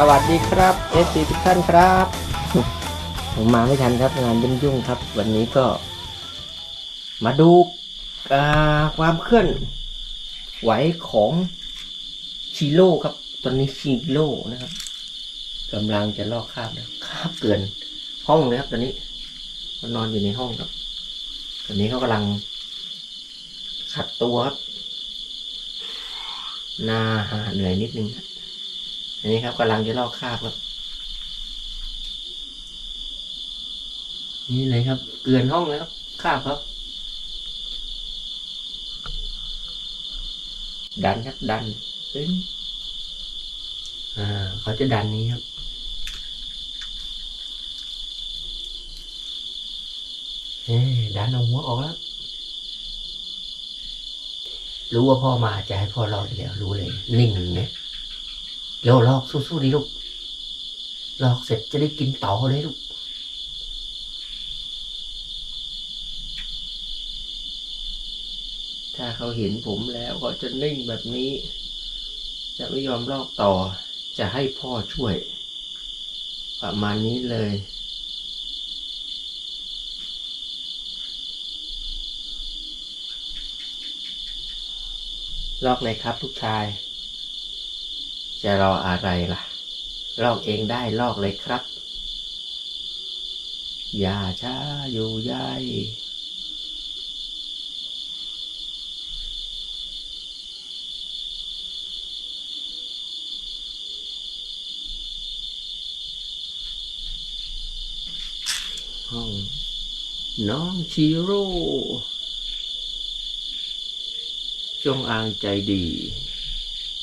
สวัสดีครับเอฟซีทุกท่านครับ ผมมาไม่ทันครับงานยุ่งยุ่งๆครับ วันนี้ก็ มาดูความเคลื่อนไหวของชิโร่ครับ ตอนนี้ชิโร่นะครับกำลังจะลอกคราบนะคราบเกินห้องเลยครับ ตอนนี้มันนอนอยู่ในห้องครับ ตอนนี้เขากำลังขัดตัวครับหน้าหาเหนื่อยนิดนึงครับ อันนี้ครับกำลังจะลอกคราบครับ นี่เลยครับ เกลือนห้องแล้วครับคราบครับ ดันครับดันตึ้งอ่าเขาจะดันนี้ครับเฮ้ดันเอาหัวออกแล้วรู้ว่าพ่อมาจะให้พ่อลอกอีกแล้วรู้เลย นิ่งเลย เร็วลอกสู้ๆดิลูก ลอกเสร็จจะได้กินต่อเลยลูก ถ้าเขาเห็นผมแล้วก็จะนิ่งแบบนี้ จะไม่ยอมลอกต่อ จะให้พ่อช่วย ประมาณนี้เลยลอกเลยครับลูกชาย จะรออะไรล่ะ ลอกเองได้ลอกเลยครับ อย่าช้าอยู่ใยห้องน้องชิโร่จงอางใจดี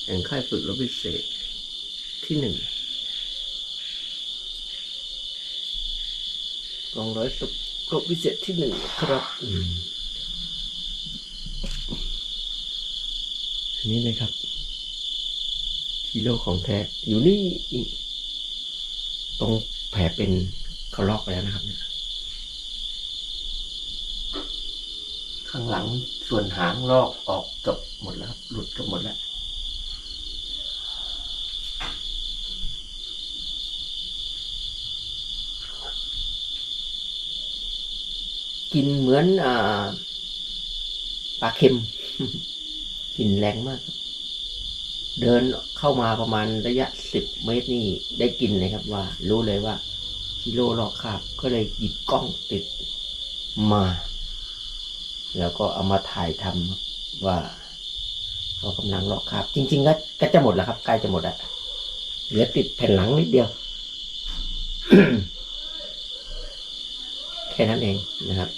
แห่งค่ายฝึกรบพิเศษ ที่หนึ่งกองร้อยฝึกรบพิเศษที่หนึ่งครับอืมอันนี้เลยครับฮีโร่ของแท้อยู่นี่นี่ตรงแผลเป็นเขาลอกไปแล้วนะครับเนี่ยข้างหลังส่วนหางลอกออกเกับหมดแล้วครับหลุดเกับหมดแล้ว กินเหมือนอปลาเค็มกลิ่นแรงมาก เดินเข้ามาประมาณระยะสิบเมตรนี่ได้กินเลยครับว่า รู้เลยว่ากิโลลอกคราบก็เลยหยิบกล้องติดมา แล้วก็เอามาถ่ายทำว่าเขากำลังลอกคราบจริง ๆ ก็ก็จะหมดแล้วครับใกล้จะหมดแล้วเหลือติดแผ่นหลังนิดเดียว แค่นั้นเองนะครับ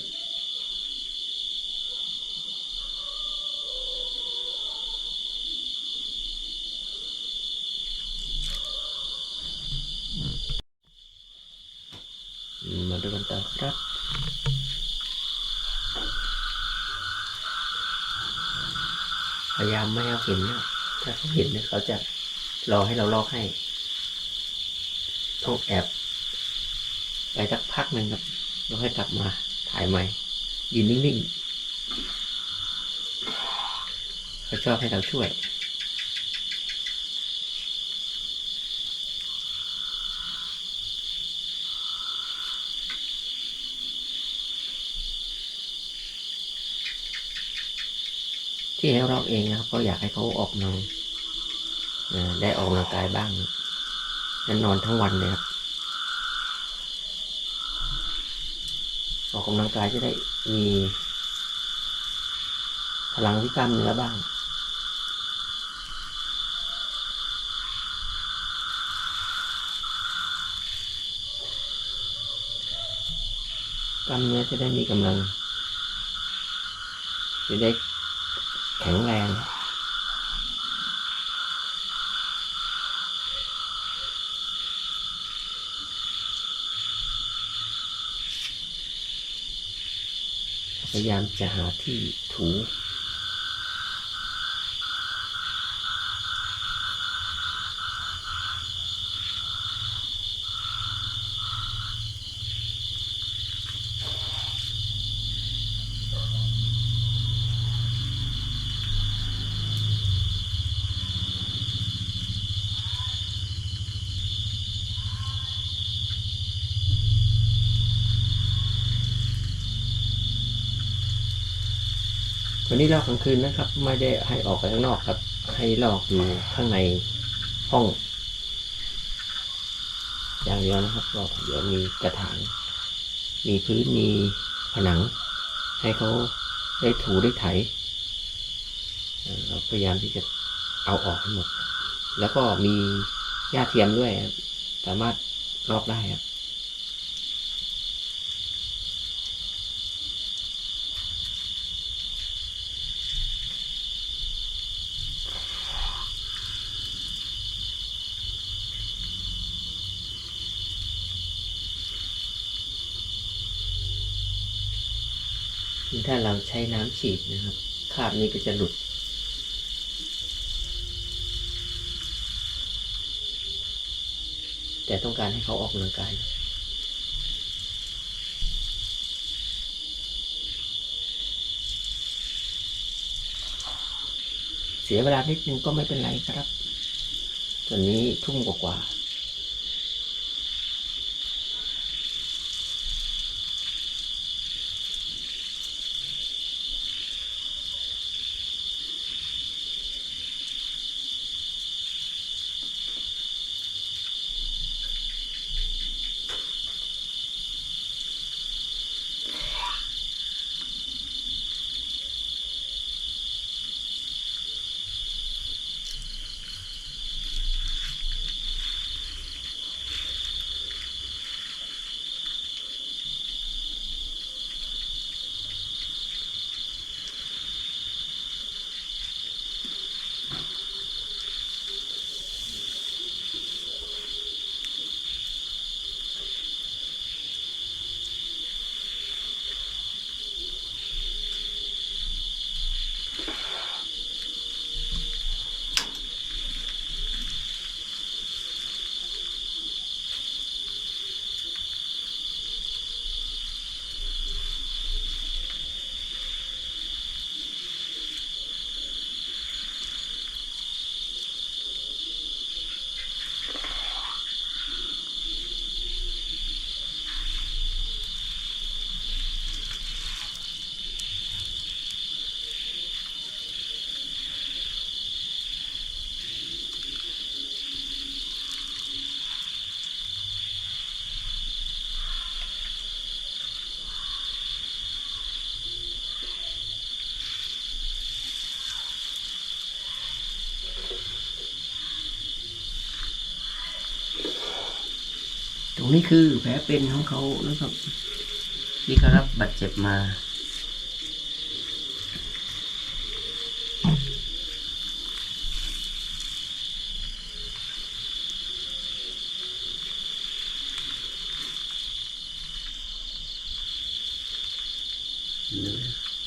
อืมมาดูกันต่อครับ พยายามไม่ให้ เขาเห็นนะถ้าเขาเห็นเนี่ยเขาจะรอให้เราลอกให้ต้องแอบไปสักพักหนึ่งครับแล้วให้กลับมาถ่ายใหม่ยืนนิ่งๆเขาชอบให้เราช่วย ที่ให้ลอกเองนะครับก็อยากให้เขาออกกำลังเอ่อได้ออกกำลังกายบ้างนั่นนอนทั้งวันเลยครับออกกำลังกายจะได้มีพลังที่กล้ามเนื้อบ้างกล้ามเนื้อจะได้มีกำลังจะได้ แข็งแรงพยายามจะหาที่ถู วันนี้ลอกกลางคืนนะครับ ไม่ได้ให้ออกไปข้างนอกครับ ให้ลอกอยู่ข้างในห้อง อย่างเดียวนะครับก็เดี๋ยวมีกระถางมีพื้นมีผนัง ให้เขาได้ถูได้ไถเราพยายามที่จะเอาออกให้หมด แล้วก็มีหญ้าเทียมด้วย สามารถลอกได้ครับ คือ ถ้าเราใช้น้ำฉีดนะครับ คราบนี้ก็จะหลุด แต่ต้องการให้เขาออกกำลังกายเสียเวลานิดนึงก็ไม่เป็นไรครับ ตอนนี้ทุ่มกว่า นี้คือแผลเป็นของเขานะครับ ที่เขารับบาดเจ็บมา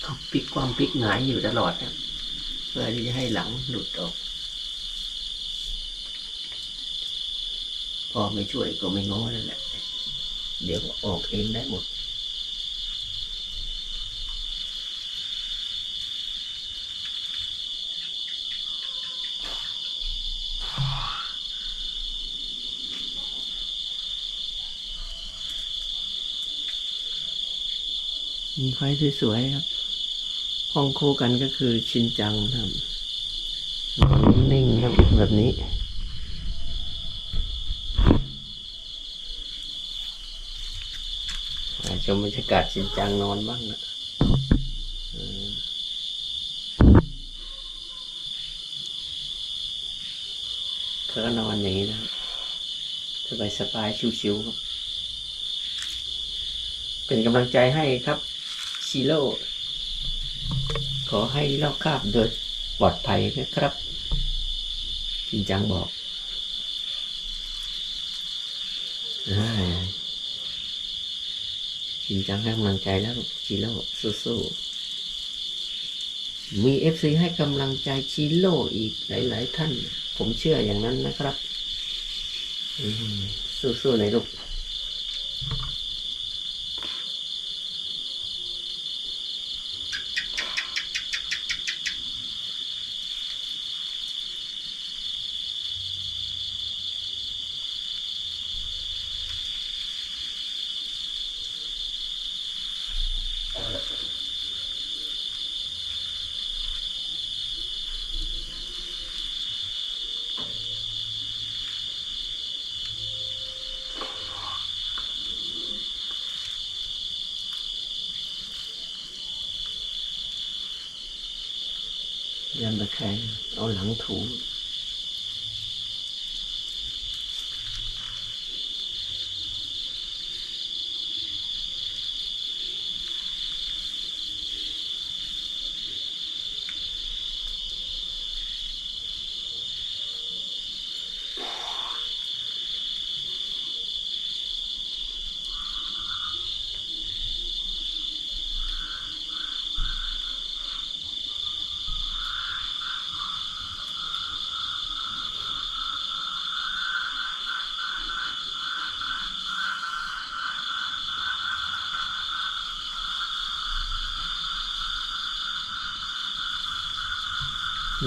เขาพลิกความพลิกหงายอยู่ตลอดนะเพื่อที่จะให้หลังหลุดออก พอไม่ช่วยก็ไม่ง้อนั่นแหละเดี๋ยวออกเองได้หมด มีไฟสวยๆครับ ห้องโคกันก็คือชินจังครับนอนนิ่งๆครับแบบนี้ อ่าช มบรรยากาศชินจังนอนบ้างนะเออเขาก็นอนอย่างนี้นะสบายสบายชิวๆครับ เป็นกำลังใจให้ครับชิโร่ขอให้เลอกคาบโดยปลอดภัยนะครับชินจังบอกอ่า จริงจังให้กำลังใจแล้วชิโร่สู้ๆมีเอฟซีให้กำลังใจชิโร่อีกหลาย ๆ ท่าน ผมเชื่ออย่างนั้นนะครับสู้ๆในอยลูก แข็งเอ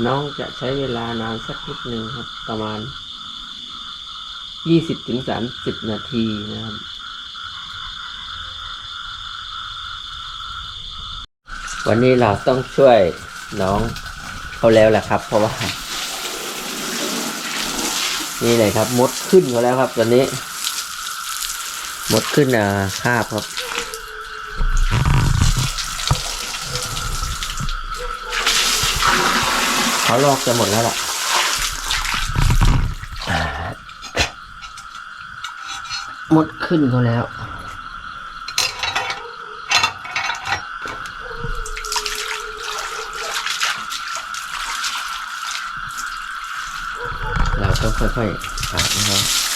น้องจะใช้เวลานานสักนิดหนึ่งครับ ประมาณยี่สิบถึงสามสิบนาทีนะครับ วันนี้เราต้องช่วยน้องเขาแล้วแหละครับ เพราะว่า นี่เลยครับ มดขึ้นเขาแล้วครับ ตอนนี้ มดขึ้นอ่าคาบครับ เขาลอกจะหมดแล้วล่ะหมดขึ้นเขาแล้ว เราต้องค่อยๆปาดนะครับ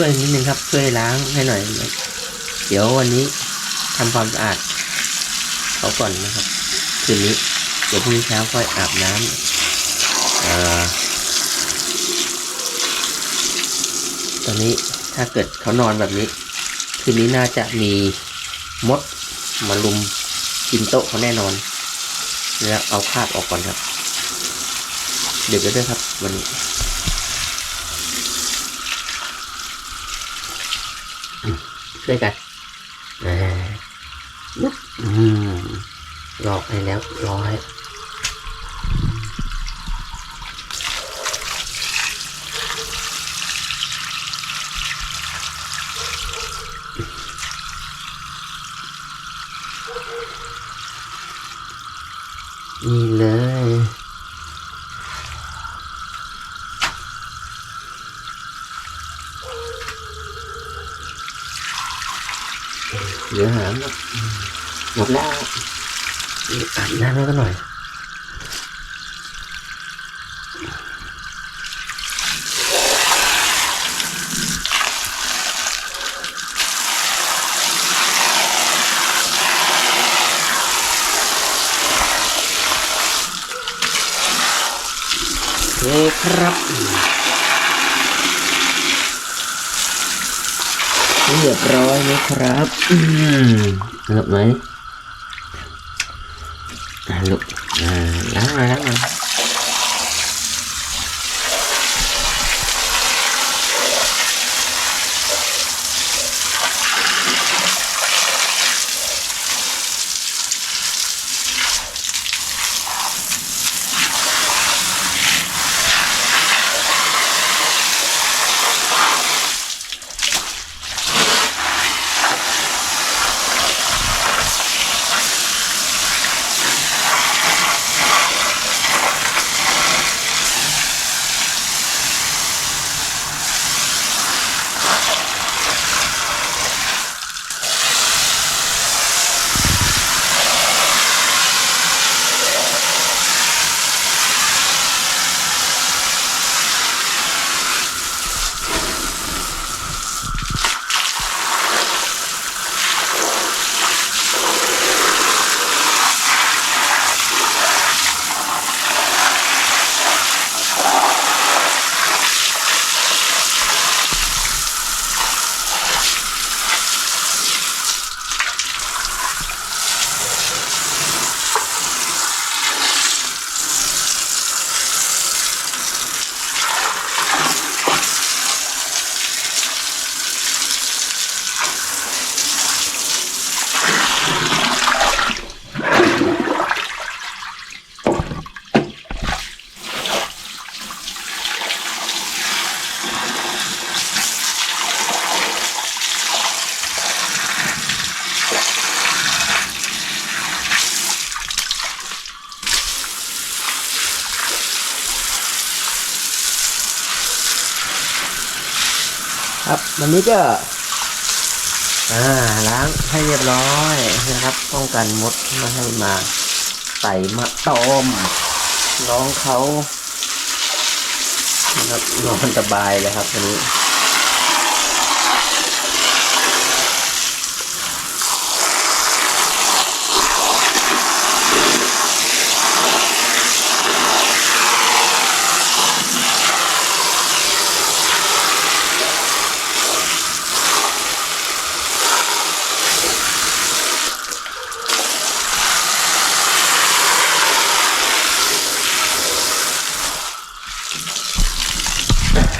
ช่วยนิดนึงครับช่วยล้างให้หน่อย เดี๋ยววันนี้ทำความสะอาดเขาก่อนนะครับคืนนี้เดี๋ยวพรุ่งนี้เช้าค่อยอาบน้ำตอนนี้ถ้าเกิดเขานอนแบบนี้ คืนนี้น่าจะมีมดมาลุมกินโต๊ะเขาแน่นอน แล้วเอาคาบออกก่อนครับ เดี๋ยวไปด้วยครับวันนี้ ช่วยกันนุ๊บหลอกให้แล้วร้อยนี่เลย เหลือหางหมดหมดแล้วนี่อาบน้ำแล้วก็หน่อย โอเคครับ เรียบร้อยนะครับ อืมเรียบไหมหลบล้างมาล้างมา วันนี้ก็อ่าล้างให้เรียบร้อยนะครับ ป้องกันมดไม่ให้มาไต่มาตอมน้องเขานะครับนอนสบายเลยครับวันนี้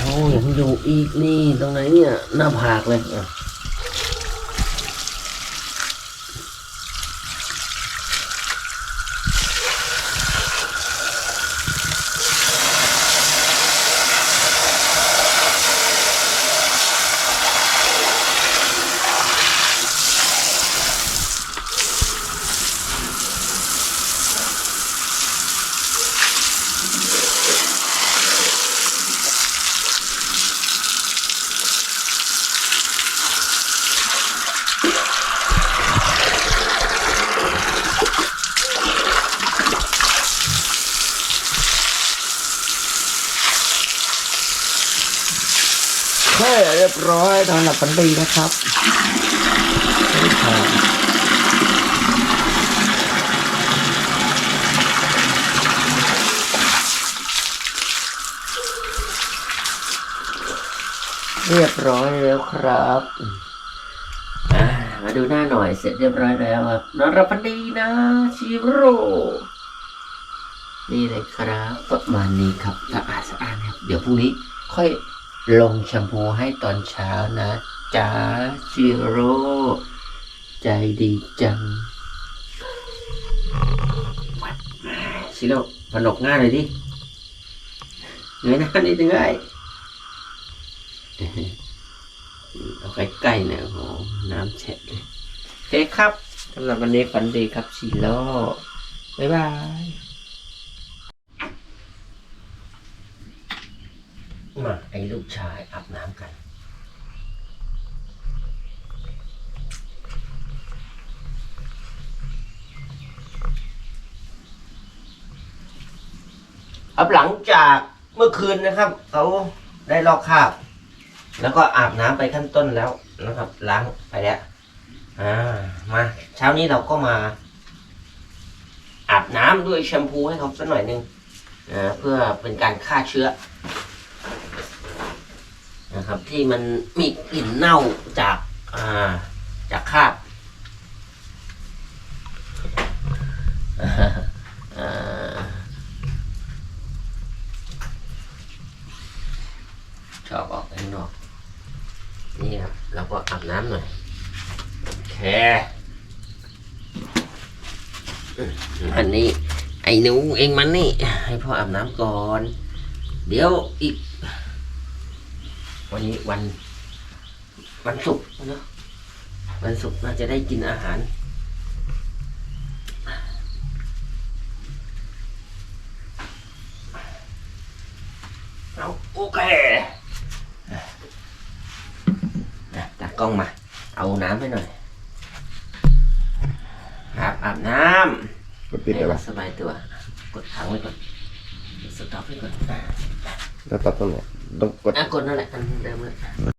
โอ้ยัง อีกนี่ตรงไหนเนี่ยหน้าผากเลยอะเฮ้ยเร้อยตอนหลับฝันดีนะครับเรียบร้อยแล้วครับมาดูหน้าหน่อยเสร็จเรียบร้อยแล้วครับนอนรับฝันดีนะชิโร่นี่เลยครับประมาณนี้ครับสะอาดสะอาดครับ เดี๋ยวพรุ่งนี้ค่อย ลงแชมพูให้ตอนเช้านะจ้าชิโร่ใจดีจังชิโร่ผนกง่ายเลยดิเงยหน้านิดนึงไอ้เอาใกล้ๆหน่อยโอ้โหน้ำแฉะเลยโอเคครับสำหรับวันนี้ฝันดีครับชิโร่บ๊ายบาย มาไอ้ลูกชายอาบน้ำกัน ครับหลังจากเมื่อคืนนะครับเขาได้ลอกคราบ แล้วก็อาบน้ำไปขั้นต้นแล้วนะครับ ล้างไปแล้วอ่ามาเช้านี้เราก็มา อาบน้ำด้วยแชมพูให้เขาสักหน่อยหนึงอ่าเพื่อเป็นการฆ่าเชื้อ นะครับ ที่มันมีกลิ่นเน่าจากอ่าจากคราบอ่าชอบออกไปข้างนอก นี่ครับเราก็อาบน้ำหน่อย โอเค อันนี้ไอ้หนูเองมันนี่ ให้พ่ออาบน้ำก่อน เดี๋ยวอีก วันนี้วัน วันศุกร์เนอะวันศุกร์น่าจะได้กินอาหาร เอาโอเคอะตากล้องมา เอาน้ำให้หน่อยอาบอาบน้กดำปิดได้ให้ปะสบายตัว กดขังไว้ก่อน สต็อปไว้ก่อน แล้วตัดตรงไหน ต้องกด อะกดนั่นแหละอันเดิมเลย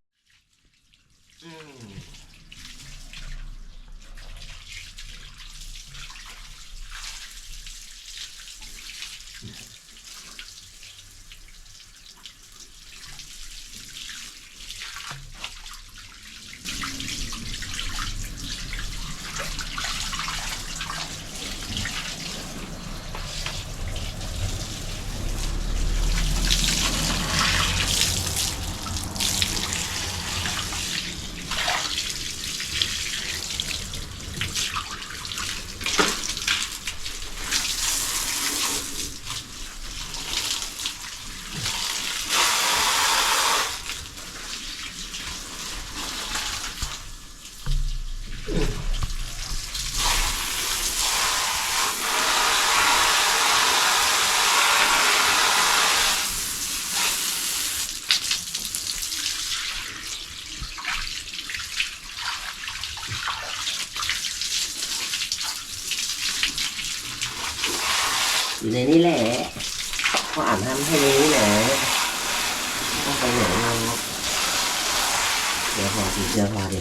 เดี๋ยวพอดิเดี๋ยวพอดิ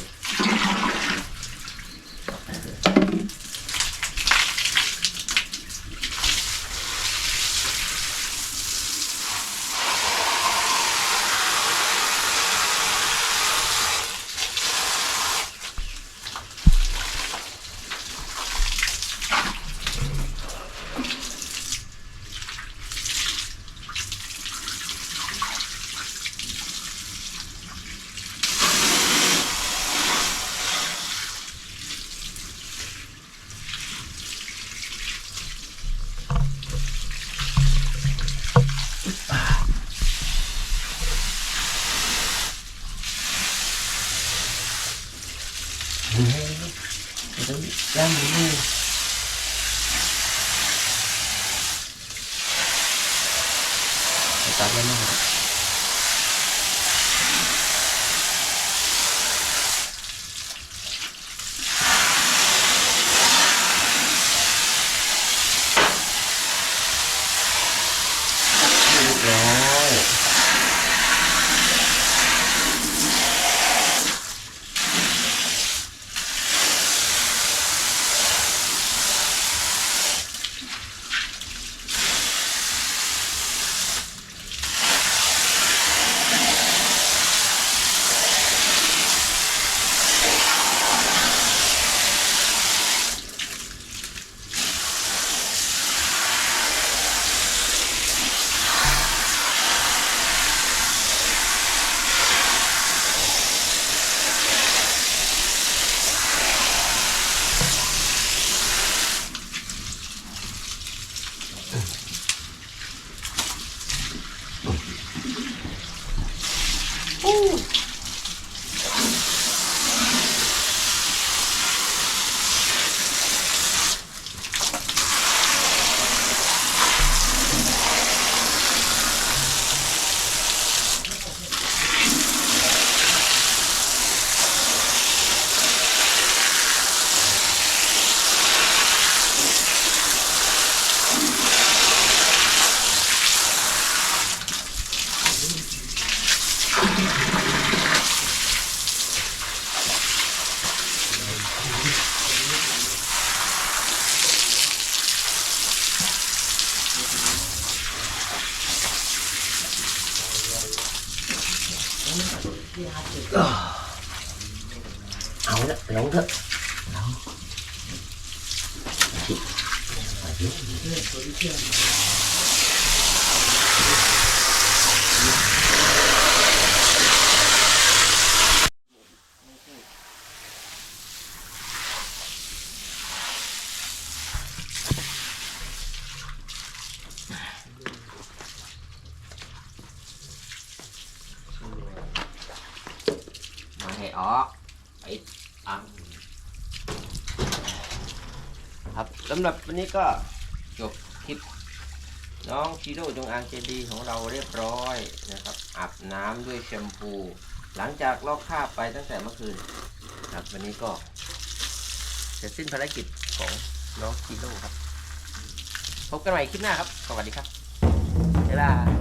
ไม่ ต้องย่างมือตัดแล้วมั้งเรียบร้อยเอา ละลงเถอะลงมาให้ออกไปอัง ครับสำหรับวันนี้ก็จบคลิป น้องชีโร่จงอางเจดีของเราเรียบร้อยนะครับอาบน้ำด้วยแชมพู หลังจากลอกคราบไปตั้งแต่เมื่อคืนครับวันนี้ก็เสร็จสิ้นภารกิจของน้องชีโร่ครับ พบกันใหม่คลิปหน้าครับ สวัสดีครับเวลา